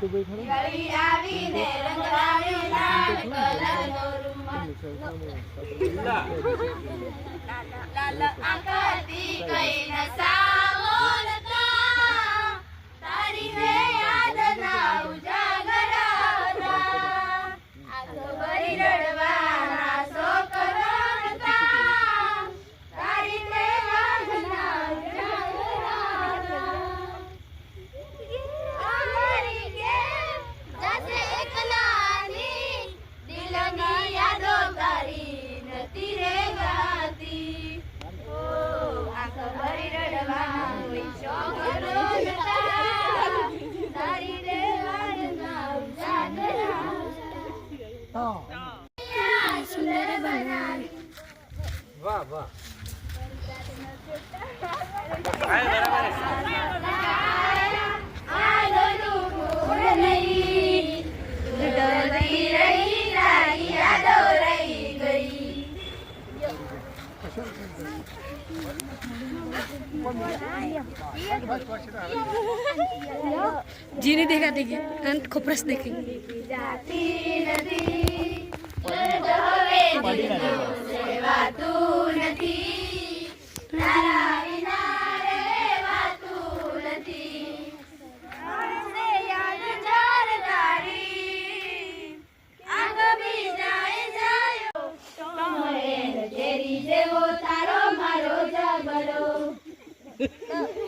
દિવાળી આવીને રંગવાળી લાલ કલરનો રૂમાલ. લાલ આકાતી કઈ નશાવો દિલની યાદો તારી નથી રે ગાતી. ઓ આંખ ભરી રડવા કોઈ તારી રે વારના ઉજાગરા સુંદર બનાવી. વાહ વાહ. जी नहीं देखा देखिए अंत खोपरस देखेंगे Look.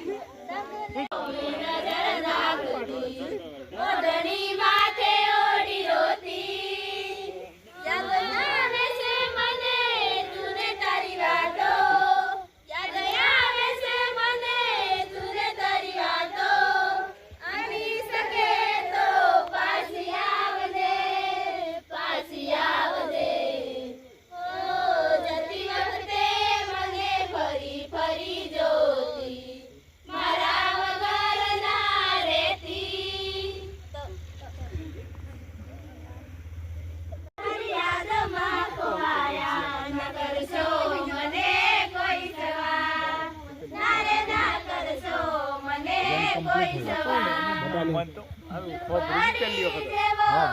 ખોબરી પહેલી વખત જેવો હા,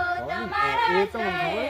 એ તો મને ખબર.